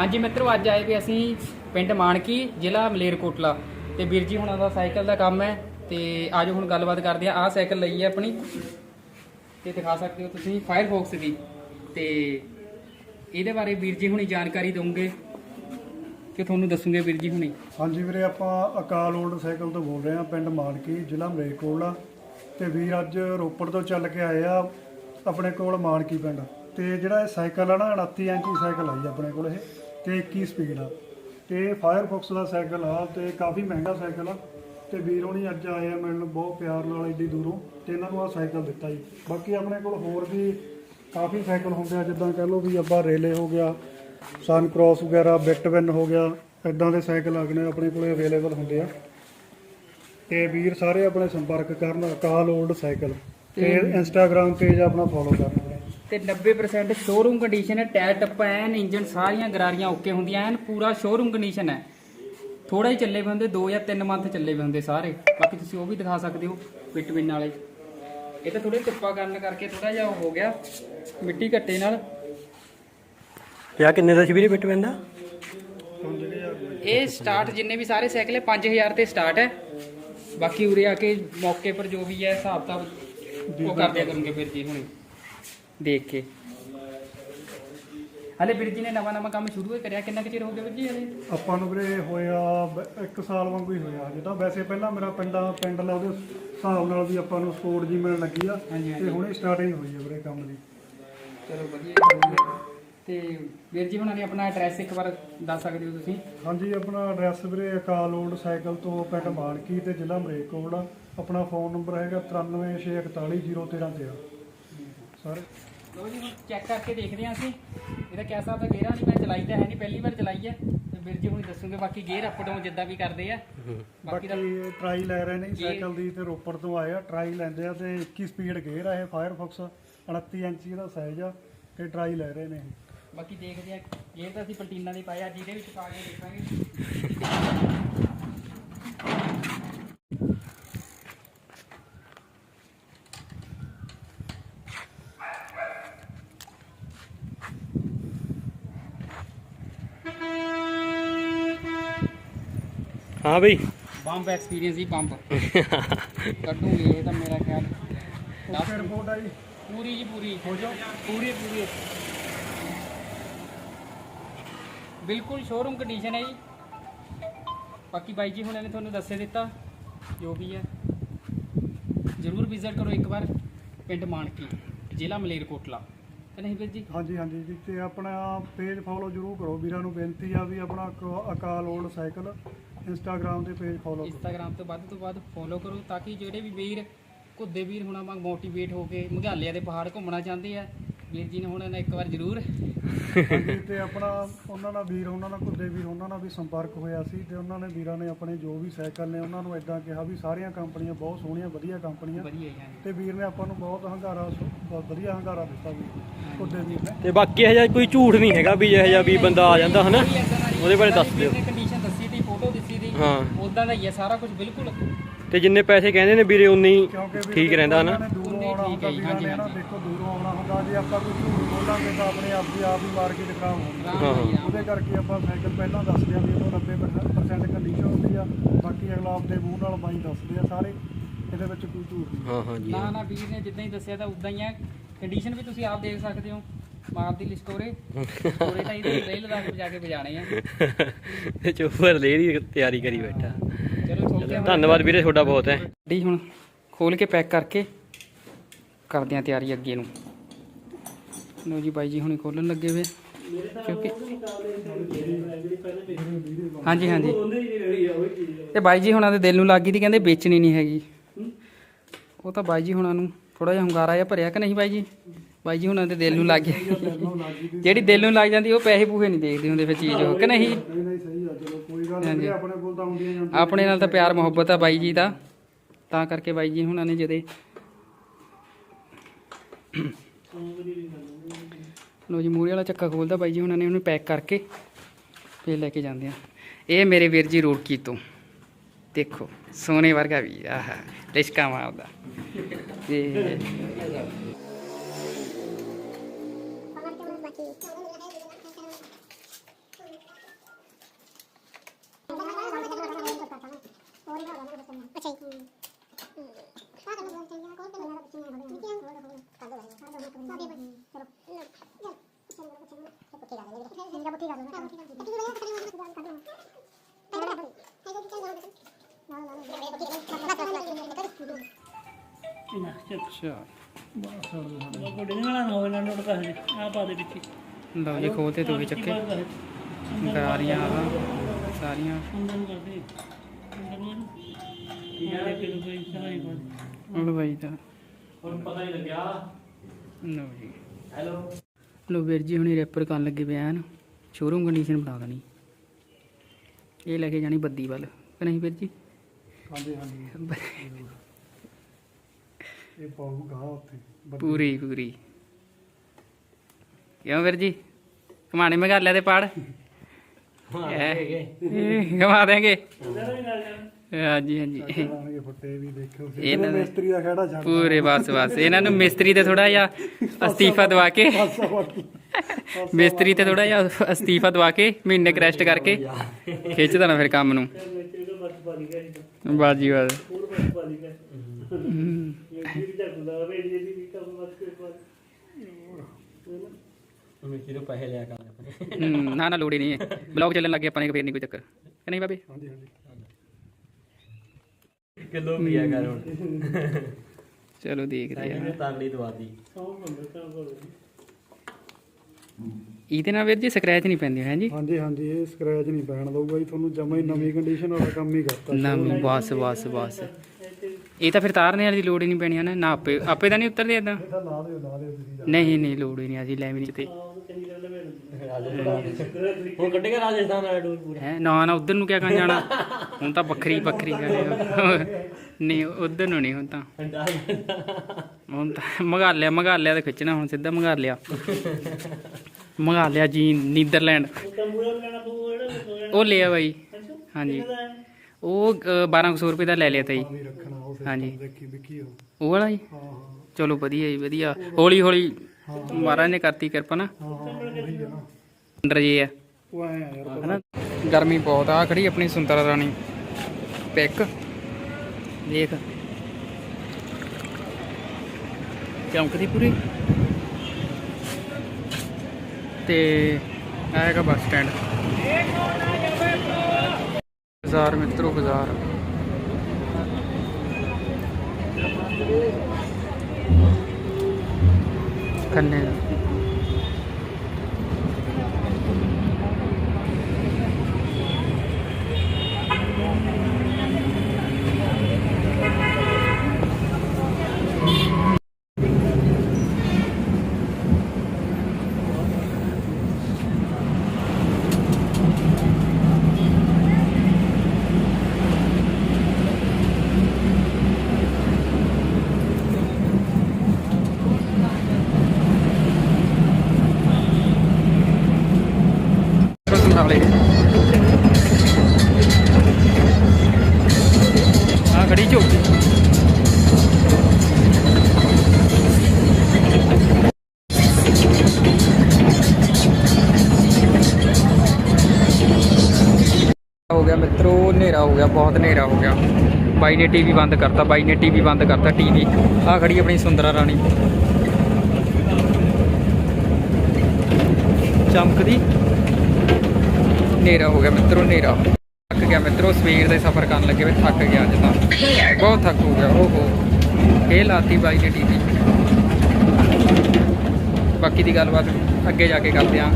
ਹਾਂਜੀ ਮਿੱਤਰੋ, ਅੱਜ ਆਏ ਵੀ ਅਸੀਂ ਪਿੰਡ ਮਾਨਕੀ, ਜ਼ਿਲ੍ਹਾ ਮਲੇਰਕੋਟਲਾ। ਤੇ ਵੀਰ ਜੀ, ਹੁਣਾਂ ਦਾ ਸਾਈਕਲ ਦਾ ਕੰਮ ਹੈ ਤੇ ਆਜੋ ਹੁਣ ਗੱਲਬਾਤ ਕਰਦੇ ਆ ਆਹ ਸਾਈਕਲ ਲਈ ਹੈ ਆਪਣੀ। ਤੇ ਦਿਖਾ ਸਕਦੇ ਹੋ ਤੁਸੀਂ ਫਾਇਰਫੌਕਸ ਦੀ। ਤੇ ਇਹਦੇ ਬਾਰੇ ਵੀਰ ਜੀ ਹੁਣੀ ਜਾਣਕਾਰੀ ਦਵਾਂਗੇ ਕਿ ਤੁਹਾਨੂੰ ਦੱਸੂਗੇ ਵੀਰ ਜੀ ਹੁਣੀ। ਹਾਂਜੀ ਵੀਰੇ, ਆਪਾਂ ਅਕਾਲ ਓਲਡ ਸਾਈਕਲ ਤੋਂ ਬੋਲ ਰਹੇ ਹਾਂ, ਪਿੰਡ ਮਾਨਕੀ, ਜ਼ਿਲ੍ਹਾ ਮਲੇਰਕੋਟਲਾ। ਤੇ ਵੀਰ ਅੱਜ ਰੋਪੜ ਤੋਂ ਚੱਲ ਕੇ ਆਏ ਆ, ਆਪਣੇ ਕੋਲ ਮਾਨਕੀ ਪਿੰਡ। ਤੇ ਜਿਹੜਾ ਇਹ ਸਾਈਕਲ ਆ ਨਾ 29 ਇੰਚੀ ਸਾਈਕਲ ਆ ਜੀ ਆਪਣੇ ਕੋਲ ਇਹ। ਤੇ 21 ਸਪੀਡ ਆ। ਤੇ ਫਾਇਰਫੌਕਸ ਦਾ ਸਾਈਕਲ ਆ ਤੇ ਕਾਫੀ ਮਹਿੰਗਾ ਸਾਈਕਲ ਆ। ਤੇ ਵੀਰ ਹੋਣੀ ਅੱਜ ਆਏ ਆ ਮੈਨੂੰ ਬਹੁਤ ਪਿਆਰ ਨਾਲ ਏਡੀ ਦੂਰੋਂ ਤੇ ਇਹਨਾਂ ਨੂੰ ਆ ਸਾਈਕਲ ਦਿੱਤਾ ਜੀ। ਬਾਕੀ ਆਪਣੇ ਕੋਲ ਹੋਰ ਵੀ ਕਾਫੀ ਸਾਈਕਲ ਹੁੰਦੇ ਆ ਜਿੱਦਾਂ ਕਹ ਲਓ ਵੀ ਅੱਬਾ ਰੇਲੇ ਹੋ ਗਿਆ ਸਨ ਕ੍ਰਾਸ ਵਗੈਰਾ ਬਿਟਵਿਨ ਹੋ ਗਿਆ ਇਦਾਂ ਦੇ ਸਾਈਕਲ ਆਗਨੇ ਆਪਣੇ ਕੋਲੇ ਅਵੇਲੇਬਲ ਹੁੰਦੇ ਆ। ਤੇ ਵੀਰ ਸਾਰੇ ਆਪਣੇ ਸੰਪਰਕ ਕਰਨ ਅਕਾਲ 올ਡ ਸਾਈਕਲ ਤੇ ਇੰਸਟਾਗ੍ਰam ਪੇਜ ਆਪਣਾ ਫੋਲੋ ਕਰਨ। ਤੇ 90% ਸ਼ੋਰੂਮ ਕੰਡੀਸ਼ਨ ਹੈ ਟਾਇਰ ਟੱਪਾ ਐਨ ਇੰਜਨ ਸਾਰੀਆਂ ਗਰਾਰੀਆਂ ਓਕੇ ਹੁੰਦੀਆਂ ਐਨ ਪੂਰਾ ਸ਼ੋਰੂਮ ਕੰਡੀਸ਼ਨ ਹੈ। ਥੋੜਾ ਹੀ ਚੱਲੇ ਹੁੰਦੇ 2 ਜਾਂ 3 ਮੰਥ ਚੱਲੇ ਹੁੰਦੇ ਸਾਰੇ। ਬਾਕੀ ਤੁਸੀਂ ਉਹ ਵੀ ਦਿਖਾ ਸਕਦੇ ਹੋ ਵਿਟਵਿਨ ਵਾਲੇ। ਇਹ ਤਾਂ ਥੋੜੇ ਟਿੱਪਾ ਕਰਨ ਕਰਕੇ ਥੋੜਾ ਜਿਹਾ ਹੋ ਗਿਆ ਮਿੱਟੀ ਘੱਟੇ ਨਾਲ। ਤੇ ਆ ਕਿੰਨੇ ਦਾ ਸੀ ਵੀਰੇ ਬਿੱਟ ਪੈਂਦਾ ਇਹ ਸਟਾਰਟ ਜਿੰਨੇ ਵੀ ਸਾਰੇ ਸਾਈਕਲ ਹੈ 5000 ਤੇ ਸਟਾਰਟ ਹੈ। ਬਾਕੀ ਉਰੇ ਆ ਕੇ ਮੌਕੇ ਪਰ ਜੋ ਵੀ ਹੈ ਹਿਸਾਬ ਤਾਂ ਉਹ ਕਰ ਦਿਆ ਕਰੂੰਗੇ ਫਿਰ ਜੀ ਹੁਣੇ। ਦੇਖ ਕੇ। ਹਲੇ ਵੀਰ ਜੀ ਨੇ ਨਵਾਂ ਨਵਾਂ ਕੰਮ ਸ਼ੁਰੂ ਹੀ ਕਰਿਆ ਕਿੰਨਾ ਕੁ ਚਿਰ ਹੋ ਗਿਆ ਵੀਰ ਜੀ ਹਲੇ? ਆਪਾਂ ਨੂੰ ਵੀਰੇ ਹੋਇਆ ਬ- ਇੱਕ ਸਾਲ ਵਾਂਗੂ ਹੀ ਹੋਇਆ ਜਿੱਦਾਂ ਵੈਸੇ ਪਹਿਲਾਂ ਮੇਰਾ ਪਿੰਡਾ ਪਿੰਡ ਲਾ ਉਹਦੇ ਹਿਸਾਬ ਨਾਲ ਵੀ ਆਪਾਂ ਨੂੰ ਸਪੋਰਟ ਜੀ ਮਿਲਣ ਲੱਗੀ ਆ। ਹਾਂਜੀ, ਹਾਂਜੀ। ਤੇ ਹੁਣੇ ਸਟਾਰਟਿੰਗ ਹੋਈ ਹੈ ਵੀਰੇ ਕੰਮ ਦੀ। ਚਲੋ ਵਧੀਆ ਤੇ ਵੀਰ ਜੀ ਹੁਣਾਂ ਨੇ ਆਪਣਾ ਐਡਰੈਸ ਇੱਕ ਵਾਰ ਦੱਸ ਸਕਦੇ ਹੋ ਤੁਸੀਂ? ਹਾਂਜੀ ਆਪਣਾ ਐਡਰੈਸ ਵੀਰੇ ਅਕਾਲ 올ਡ ਸਾਈਕਲ ਤੋਂ ਪਿੰਡ ਮਾਨਕੀ ਤੇ ਜ਼ਿਲ੍ਹਾ ਮਰੇਕੋਟਲਾ ਆਪਣਾ ਫੋਨ ਨੰਬਰ ਹੈਗਾ 9364101313 ਸਾਰੇ ਲੋ ਜੀ ਹੁਣ ਚੈੱਕ ਕਰਕੇ ਦੇਖਦੇ ਹਾਂ ਅਸੀਂ। ਇਹਦਾ ਕਿਆ ਹਿਸਾਬ ਦਾ ਗੇਅਰ ਆ ਨਹੀਂ ਮੈਂ ਚਲਾਈ ਤਾਂ ਹੈ ਨਹੀਂ ਪਹਿਲੀ ਵਾਰ ਚਲਾਈ ਹੈ। ਤੇ ਵੀਰ ਜੀ ਹੁਣ ਦੱਸੂਗੇ ਬਾਕੀ ਗੇਅਰ ਅਪ ਡਾਊਨ ਜਿੱਦਾਂ ਵੀ ਕਰਦੇ ਆ। ਬਾਕੀ ਦਾ ਟਰਾਈ ਲੈ ਰਹੇ ਨੇ ਸਾਈਕਲ ਦੀ ਤੇ ਰੋਪੜ ਤੋਂ ਆਏ ਆ। ਟਰਾਈ ਲੈਂਦੇ ਆ ਤੇ 21 ਸਪੀਡ ਗੇਅਰ ਆ ਇਹ ਫਾਇਰਫੌਕਸ 29 ਇੰਚੀ ਦਾ ਸਾਈਜ਼ ਆ ਤੇ ਟਰਾਈ ਲੈ ਰਹੇ ਨੇ ਇਹ। ਬਾਕੀ ਦੇਖਦੇ ਆ ਗੇਅਰ ਤਾਂ ਅਸੀਂ ਪਲਟੀਨਾ ਦੇ ਪਾਇਆ ਜਿਹਦੇ ਵਿੱਚ ਪਾ ਕੇ ਦੇਖਾਂਗੇ। ਹਾਂ ਬਈ। ਬੰਪ ਐਕਸਪੀਰੀਅੰਸ ਹੀ ਬੰਪ ਕੱਢੂਗੇ ਇਹ ਤਾਂ ਮੇਰਾ ਖਿਆਲ। ਓਕੇ ਰਿਪੋਰਟ ਆ ਜੀ। ਪੂਰੀ ਜੀ ਪੂਰੀ। ਹੋ ਜਾਓ। ਪੂਰੀ ਪੂਰੀ ਬਿਲਕੁਲ ਸ਼ੋਰੂਮ ਕੰਡੀਸ਼ਨ ਹੈ ਜੀ। ਬਾਕੀ ਬਾਈ ਜੀ ਹੁਣਾਂ ਨੇ ਤੁਹਾਨੂੰ ਦੱਸੇ ਦਿੱਤਾ ਜੋ ਵੀ ਹੈ। ਜ਼ਰੂਰ ਵਿਜ਼ਿਟ ਕਰੋ ਇੱਕ ਵਾਰ ਪਿੰਡ ਮਾਨਕੀ ਜ਼ਿਲ੍ਹਾ ਮਲੇਰਕੋਟਲਾ। ਤੇ ਨਹੀਂ ਵੀਰ ਜੀ? ਹਾਂਜੀ ਹਾਂਜੀ ਜੀ ਤੇ ਆਪਣਾ ਪੇਜ ਫੋਲੋ ਜਰੂਰ ਕਰੋ। ਵੀਰਾਂ ਨੂੰ ਬੇਨਤੀ ਆ ਵੀ ਆਪਣਾ ਅਕ- ਅਕਾਲ 올ਡ ਸਾਈਕਲ ਇੰਸਟਾਗ੍ਰam ਤੇ ਪੇਜ ਫੋਲੋ ਕਰੋ। ਇੰਸਟਾਗ੍ਰam ਤੋਂ ਵੱਧ ਤੋਂ ਵੱਧ ਫੋਲੋ ਕਰੋ ਤਾਂ ਕਿ ਜਿਹੜੇ ਵੀ ਵੀਰ ਘੁੱਦੇ ਵੀਰ ਹੁਣਾਂ ਵਾਂਗ ਮੋਟੀਵੇਟ ਹੋ ਕੇ ਮੰਗਾਲਿਆਂ ਦੇ ਪਹਾੜ ਘੁੰਮਣਾ ਚਾਹੁੰਦੇ ਆ। ਵੀਰ ਜੀ ਨੇ ਹੁਣ ਇਹਨਾਂ ਇੱਕ ਵਾਰ ਜ਼ਰੂਰ ਹਾਂਜੀ ਤੇ ਆਪਣਾ ਉਹਨਾਂ ਨਾਲ ਵੀਰ ਉਹਨਾਂ ਨਾਲ ਕੁੱਦੇ ਵੀਰ ਉਹਨਾਂ ਨਾਲ ਵੀ ਸੰਪਰਕ ਹੋਇਆ ਸੀ ਤੇ ਉਹਨਾਂ ਨੇ ਵੀਰਾਂ ਨੇ ਆਪਣੇ ਜੋ ਵੀ ਸਾਈਕਲ ਨੇ ਉਹਨਾਂ ਨੂੰ ਇਦਾਂ ਕਿਹਾ ਵੀ ਸਾਰੀਆਂ ਕੰਪਨੀਆਂ ਬਹੁਤ ਸੋਹਣੀਆਂ ਵਧੀਆ ਕੰਪਨੀਆਂ। ਵਧੀਆ ਤੇ ਵੀਰ ਨੇ ਆਪਾਂ ਨੂੰ ਬਹੁਤ ਹੰਗਾਰਾ ਬਹੁਤ ਵਧੀਆ ਹੰਗਾਰਾ ਦਿੱਤਾ ਵੀ ਕੁੱਦੇ ਵੀਰ ਨੇ। ਤੇ ਬਾਕੀ ਇਹ ਜਿਹਾ ਕੋਈ ਝੂਠ ਨਹੀਂ ਹੈਗਾ ਵੀ ਇਹ ਜਿਹਾ ਵੀ ਬੰਦਾ ਆ ਜਾਂਦਾ ਹਨਾ? ਉਹਦੇ ਬਾਰੇ ਦੱਸ ਦਿਓ ਕੰਡੀਸ਼ਨ ਦੱਸੀ ਦੀ ਫੋਟੋ ਦਿੱਤੀ ਦੀ ਹਾਂ। ਉਦਾਂ ਦਾ ਹੀ ਹੈ ਸਾਰਾ ਕੁਝ ਬਿਲਕੁਲ। ਤੇ ਜਿੰਨੇ ਪੈਸੇ ਕਹਿੰਦੇ ਨੇ ਵੀਰੇ ਉਨੇ ਹੀ ਠੀਕ ਰਹਿੰਦਾ ਹਨਾ? ਇਹਨਾਂ ਨੇ ਦੂਰੋਂ ਆਉਣਾ ਠੀਕ ਹੈ ਹੁੰਦਾ ਜੀ, ਵੀਰਾਂ ਹਾਂਜੀ, ਨੇ ਨਾ ਹਾਂਜੀ। ਦੇਖੋ ਦੂਰੋਂ ਆਉਣਾ ਹੁੰਦਾ ਜੇ ਆਪਾਂ ਕੋਈ ਝੂਠ ਬੋਲਾਂਗੇ ਤਾਂ ਆਪਣੇ ਆਪ ਦੀ ਆਪ ਹੀ ਮਾਰਕੀਟ ਖਰਾਬ ਹੋਣੀ ਆਰਾਮ ਹਾਂ, ਨਾਲ ਹੀ। ਆਰਾਮ ਉਹਦੇ ਕਰਕੇ ਆਪਾਂ ਸਾਈਕਲ ਪਹਿਲਾਂ ਦੱਸਦੇ ਆ ਵੀ ਇਹਨੂੰ 90% ਕੰਡੀਸ਼ਨ ਹੁੰਦੀ ਆ ਬਾਕੀ ਅਗਲਾ ਆਪਦੇ ਮੂੰਹ ਨਾਲ ਬਾਈ ਦੱਸਦੇ ਆ ਸਾਰੇ ਇਹਦੇ ਵਿੱਚ ਕੋਈ ਝੂਠ ਨਹੀਂ। ਹਾਂ ਹਾਂ ਜੀ ਨਾ ਨਾ ਵੀਰ ਨੇ ਜਿੱਦਾਂ ਹੀ ਦੱਸਿਆ ਤਾਂ ਉਦਾਂ ਹੀ ਹੈ ਕੰਡੀਸ਼ਨ ਵੀ ਤੁਸੀਂ ਆਪ ਦੇਖ ਸਕਦੇ ਹੋ। ਮਾਰ ਦੀ ਲਿਸਟੋਰੇ ਸਟੋਰੇ ਤਾਂ ਇਹਦੇ ਰੇਲ ਲਾ ਕੇ ਵਜਾ ਕੇ ਵਜਾਣੇ ਆ। ਤੇ ਚੋਪਰ ਲੈ ਦੀ ਤਿਆਰੀ ਕਰੀ ਬੈਠਾ। ਚਲੋ ਧੰਨਵਾਦ ਵੀਰੇ ਤੁਹਾਡਾ ਬਹੁਤ ਹੈ। ਡੀ ਹੁਣ ਖੋਲ ਕੇ ਪੈਕ ਕਰਕੇ ਕਰਦੇ ਆ ਤਿਆਰੀ ਅੱਗੇ ਨੂੰ। ਲੋ ਜੀ ਬਾਈ ਜੀ ਹੁਣੇ ਖੋਲਣ ਲੱਗੇ ਹੋਏ। ਕਿਉਂਕਿ ਹਾਂਜੀ ਹਾਂਜੀ। ਤੇ ਬਾਈ ਜੀ ਹੁਣਾਂ ਦੇ ਦਿਲ ਨੂੰ ਲੱਗ ਗਈ ਦੀ ਕਹਿੰਦੇ ਵੇਚਣੀ ਨਹੀਂ ਹੈਗੀ। ਉਹ ਤਾਂ ਬਾਈ ਜੀ ਹੁਣਾਂ ਨੂੰ ਥੋੜਾ ਜਿਹਾ ਹੰਗਾਰਾ ਜਿਹਾ ਭਰਿਆ ਕਿ ਨਹੀਂ ਬਾਈ ਜੀ? ਬਾਈ ਜੀ ਹੁਣਾਂ ਦੇ ਦਿਲ ਨੂੰ ਲੱਗ ਗਿਆ। ਜਿਹੜੀ ਦਿਲ ਨੂੰ ਲੱਗ ਜਾਂਦੀ ਉਹ ਪੈਸੇ ਪੂਹੇ ਨਹੀਂ ਦੇਖਦੇ ਹੁੰਦੇ ਫਿਰ ਚੀਜ਼ ਉਹ ਕਿ ਨਹੀਂ? ਨਹੀਂ ਨਹੀਂ ਸਹੀ ਆ ਚਲੋ ਕੋਈ ਗੱਲ ਹਾਂਜੀ। ਨਹੀਂ ਆਪਣੇ ਕੋਲ ਤਾਂ ਆਉਂਦੀਆਂ ਜਾਂਦੀਆਂ ਆਪਣੇ ਨਾਲ ਤਾਂ ਪਿਆਰ ਮੁਹੱਬਤ ਆ ਬਾਈ ਜੀ ਦਾ। ਤਾਂ ਕਰਕੇ ਬਾਈ ਜੀ ਹੁਣਾਂ ਨੇ ਜਦੇ ਲੋ ਜੀ ਮੂਰੇ ਵਾਲਾ ਚੱਕਾ ਖੋਲਦਾ ਬਾਈ ਜੀ ਹੁਣਾਂ ਨੇ ਉਹਨੂੰ ਪੈਕ ਕਰਕੇ ਫੇਰ ਲੈ ਕੇ ਜਾਂਦੇ ਆ। ਇਹ ਮੇਰੇ ਵੀਰ ਜੀ ਰੋੜਕੀ ਤੋਂ। ਦੇਖੋ ਸੋਨੇ ਵਰਗਾ ਵੀ ਆਹ ਲਿਸ਼ਕਾ ਮਾਰਦਾ। ਤੇ ਵਿੱਚ। ਖੋਲਤੇ ਤੂੰ ਵੀ ਚੱਕੇ ਗਰਾਰੀਆਂ ਆ ਸਾਰੀਆਂ ਅੰਦਰ ਨੂੰ ਕਰ ਦੇ ਅੰਦਰ ਨੂੰ ਇਹ ਦੇ ਕੇ ਕੋਈ ਸਹਾਈ ਕਰ ਉਹ ਬਾਈ ਦਾ ਹੁਣ ਪਤਾ ਨਹੀਂ ਲੱਗਿਆ। ਲਓ ਜੀ। ਹੈਲੋ। ਲੋ ਵੀਰ ਜੀ ਹੁਣੀ ਰੈਪਰ ਕਰਨ ਲੱਗੇ ਪਿਆ ਹਨ ਸ਼ੋਰੂਮ ਕੰਡੀਸ਼ਨ ਬਣਾ ਦੇਣੀ। ਇਹ ਲੈ ਕੇ ਜਾਣੀ ਬੱਦੀ ਵੱਲ ਕਿ ਨਹੀਂ ਵੀਰ ਜੀ? ਹਾਂਜੀ ਹਾਂਜੀ। ਇਹ ਪਾਊਗਾ ਉੱਥੇ ਬੱਤੀ। ਪੂਰੀ ਪੂਰੀ। ਕਿਉਂ ਵੀਰ ਜੀ? ਕਮਾਣੇ ਮਗਾਲਿਆ ਦੇ ਪਾੜ। ਕਮਾ ਦੇਂਗੇ। ਹਾਂਜੀ ਹਾਂਜੀ। ਫੁੱਟੇ ਵੀ ਇਹਨਾਂ ਦੇ- ਮਿਸਤਰੀ ਦਾ ਖੜਾ ਛੱਡ ਪੂਰੇ ਬਸ ਬਸ। ਇਹਨਾਂ ਨੂੰ ਮਿਸਤਰੀ ਤੇ ਥੋੜਾ ਜਿਹਾ ਅਸਤੀਫਾ ਦਵਾ ਕੇ। ਮਿਸਤਰੀ ਤੇ ਥੋੜਾ ਜਿਹਾ ਅਸਤੀਫਾ ਦਵਾ ਕੇ ਮਹੀਨੇ ਕਰੈਸਟ ਕਰਕੇ ਖਿੱਚ ਦੇਣਾ ਫਿਰ ਕੰਮ ਨੂੰ। ਬਾਜੀ ਬਾਜ। ਪੈਸੇ ਲਿਆ ਨਾ ਨਾ ਲੋੜ ਹੀ ਨਹੀਂ ਹੈ। ਬਲੌਗ ਚੱਲਣ ਲੱਗੇ ਆਪਾਂ ਨੇ ਫੇਰ ਨਹੀਂ ਕੋਈ ਚੱਕਰ। ਕਿ ਨਹੀਂ ਬਾਬੇ? ਹਾਂਜੀ ਹਾਂਜੀ। ਕਿਲੋ ਪੀਆ ਕਰ ਹੁਣ। ਚਲੋ ਦੇਖਦੇ ਆ। ਇਹਨੇ ਤਾਗੜੀ ਦਵਾਦੀ ਇਹਦੇ ਨਾਲ ਵੀਰ ਜੀ ਸਕ੍ਰੈਚ ਨਹੀਂ ਪੈਂਦੀ ਹੈ ਜੀ? ਹਾਂਜੀ ਹਾਂਜੀ ਇਹ ਸਕ੍ਰੈਚ ਨਹੀਂ ਪੈਣ ਦਊਗਾ ਜੀ। ਤੁਹਾਨੂੰ ਜਮਾ ਹੀ ਨਵੀਂ ਕੰਡੀਸ਼ਨ ਵਾਲਾ ਕੰਮ ਹੀ ਕਰਤਾ ਨਵੀਂ ਬਸ ਬਸ ਬਸ। ਇਹ ਤਾਂ ਫਿਰ ਤਾਰਨੇ ਵਾਲੀ ਲੋੜ ਹੀ ਨਹੀਂ ਪੈਣੀ ਹੈ ਨਾ ਆਪੇ ਆਪੇ ਤਾਂ ਨਹੀਂ ਉਤਰਦੇ ਇਦਾਂ ਇਹ ਤਾਂ ਲਾ ਦਿਓ ਲਾ ਦਿਓ ਤੁਸੀਂ ਜਾ ਨਹੀਂ ਨਹੀਂ ਲੋੜ ਹੀ ਨਹੀਂ ਅਸੀਂ ਲੈ ਵੀ ਨਹੀਂ ਤੇ ਹੁਣ ਕੱਢੇਗਾ ਰਾਜਸਥਾਨ ਵਾਲਾ ਟੂਰ ਪੂਰਾ। ਹੈ ਨਾ ਨਾ ਉਧਰ ਨੂੰ ਕਿਆ ਕਰਨ ਜਾਣਾ? ਹੁਣ ਤਾਂ ਵੱਖਰੀ ਵੱਖਰੀ ਗੱਲ ਹੈ। ਨਹੀਂ ਉਧਰ ਨੂੰ ਨਹੀਂ ਹੁਣ ਤਾਂ। ਹੁਣ ਤਾਂ ਮੰਗਾ ਲਿਆ ਮੰਗਾ ਲਿਆ ਤਾਂ ਖਿੱਚਣਾ ਹੁਣ ਸਿੱਧਾ ਮੰਗਾ ਲਿਆ। ਮੰਗਾ ਲਿਆ ਜੀ ਨੀਦਰਲੈਂਡ। ਉਹ ਲਿਆ ਬਾਈ। ਹਾਂਜੀ। ਉਹ ਅ, 1200 ਰੁਪਏ ਦਾ ਲੈ ਲਿਆ ਤਾ ਜੀ ਹਾਂਜੀ। ਉਹ। ਉਹ ਵਾਲਾ ਜੀ? ਹਾਂ ਹਾਂ। ਚਲੋ ਵਧੀਆ ਜੀ ਵਧੀਆ। ਹੌਲੀ ਹੌਲੀ ਮਹਾਰਾਜ ਨੇ ਕਰਤੀ ਕਿਰਪਾ ਨਾ। ਹਾਂ ਉਹੀ ਹੈ ਨਾ। ਅੰਦਰ ਜੀ ਆ। ਉਹ ਯਾਰ ਹਨਾ? ਗਰਮੀ ਬਹੁਤ ਆ ਖੜੀ ਆਪਣੀ ਸੁੰਦਰਾ ਰਾਣੀ। ਪਿਕ। ਦੇਖ। ਚਮਕਦੀ ਪੂਰੀ। ਤੇ ਆਏਗਾ ਬੱਸ ਸਟੈਂਡ। ਬਾਜ਼ਾਰ ਮਿੱਤਰੋ ਬਾਜ਼ਾਰ। கண்ணு. ਹਨੇਰਾ ਹੋ ਗਿਆ, ਬਹੁਤ ਹਨੇਰਾ ਹੋ ਗਿਆ। ਬਾਈ ਨੇ ਟੀਵੀ ਬੰਦ ਕਰਤਾ, ਬਾਈ ਨੇ ਟੀਵੀ ਬੰਦ ਕਰਤਾ, ਟੀਵੀ। ਆ ਖੜੀ ਆਪਣੀ ਸੁੰਦਰਾ ਰਾਣੀ। ਚਮਕਦੀ। ਹਨੇਰਾ ਹੋ ਗਿਆ ਮਿੱਤਰੋ, ਹਨੇਰਾ। ਥੱਕ ਗਿਆ ਮਿੱਤਰੋ, ਸਵੇਰ ਦੇ ਸਫ਼ਰ ਕਰਨ ਲੱਗੇ ਵੇ ਥੱਕ ਗਿਆ ਅੱਜ ਤਾਂ। ਬਹੁਤ ਥੱਕ ਹੋ ਗਿਆ, ਓਹੋ। ਇਹ ਲਾਤੀ ਬਾਈ ਨੇ ਟੀਵੀ। ਬਾਕੀ ਦੀ ਗੱਲਬਾਤ ਅੱਗੇ ਜਾ ਕੇ ਕਰਦੇ ਆਂ।